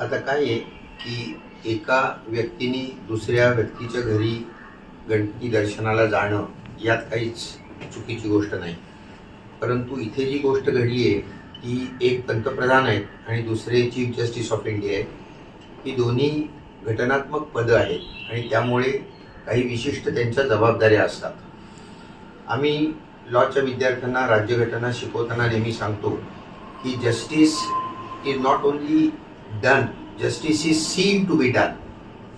आता काय आहे की एका व्यक्तीने दुसऱ्या व्यक्तीच्या घरी गणपती दर्शनाला जाणं यात काहीच चुकीची गोष्ट नाही. परंतु इथे जी गोष्ट घडली आहे ती एक पंतप्रधान आहेत आणि दुसरे चीफ जस्टिस ऑफ इंडिया आहेत ही दोन्ही घटनात्मक पदं आहेत आणि त्यामुळे काही विशिष्ट त्यांच्या जबाबदाऱ्या असतात. आम्ही लॉच्या विद्यार्थ्यांना राज्यघटना शिकवताना नेहमी सांगतो की justice is not only done justice is seen to be done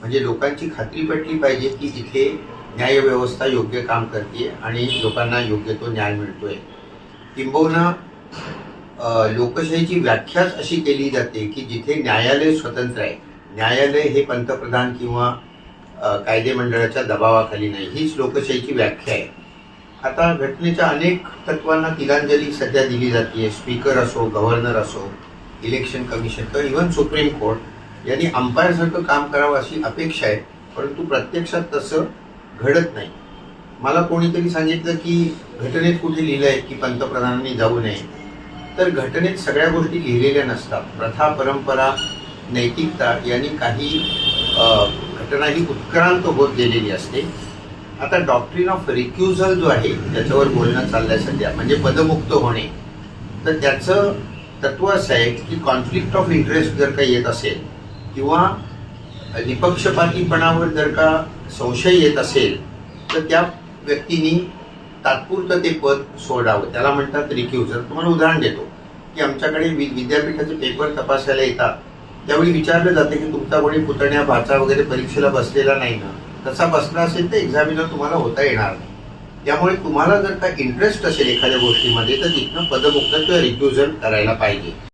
म्हणजे लोकांची खात्री पटली पाहिजे की इथे न्यायव्यवस्था योग्य काम करते आणि लोकांना योग्य तो न्याय मिळतोय. किंबहुना लोकशाहीची व्याख्याच अशी केली जाते की जिथे न्यायालय स्वतंत्र आहे. न्यायालय हे पंतप्रधान किंवा कायदे मंडळाच्या दबावाखाली नाही. हीच लोकशाहीची व्याख्या आहे. आता घटनेच्या अनेक तत्वांना तिलांजली सध्या दिली जाते स्पीकर असो गव्हर्नर असो इलेक्शन कमिशन किंवा इव्हन सुप्रीम कोर्ट यांनी अंपायरसारखं काम करावं अशी अपेक्षा आहे परंतु प्रत्यक्षात तसं घडत नाही. मला कोणीतरी सांगितलं की घटनेत कुठे लिहिलं आहे की पंतप्रधानांनी जाऊ नये. तर घटनेत सगळ्या गोष्टी लिहिलेल्या नसतात. प्रथा परंपरा नैतिकता यांनी काही घटना ही उत्क्रांत होत गेलेली असते. आता डॉक्ट्रिन ऑफ रिक्युझल जो आहे त्याच्यावर बोलणं चाललंय सध्या म्हणजे पदमुक्त होणे. तर त्याचं तत्व असं आहे की कॉन्फ्लिक्ट ऑफ इंटरेस्ट जर का येत असेल किंवा निपक्षपातीपणावर जर का संशय येत असेल तर त्या व्यक्तीनी तात्पुरतं ते पद सोडावं. त्याला म्हणतात रिक्युजर तुम्हाला उदाहरण देतो की आमच्याकडे वि विद्यापीठाचे पेपर तपासायला येतात. त्यावेळी विचारलं जाते की तुमचा कोणी पुतण्या भाचा वगैरे परीक्षेला बसलेला नाही ना? तसा बसला असेल तर एक्झामिनर तुम्हाला होता येणार नाही. त्यामुळे तुम्हाला जर का इंटरेस्ट असेल एखाद्या गोष्टीमध्ये तर तिथनं पदमुक्त किंवा रिक्युझल करायला पाहिजे.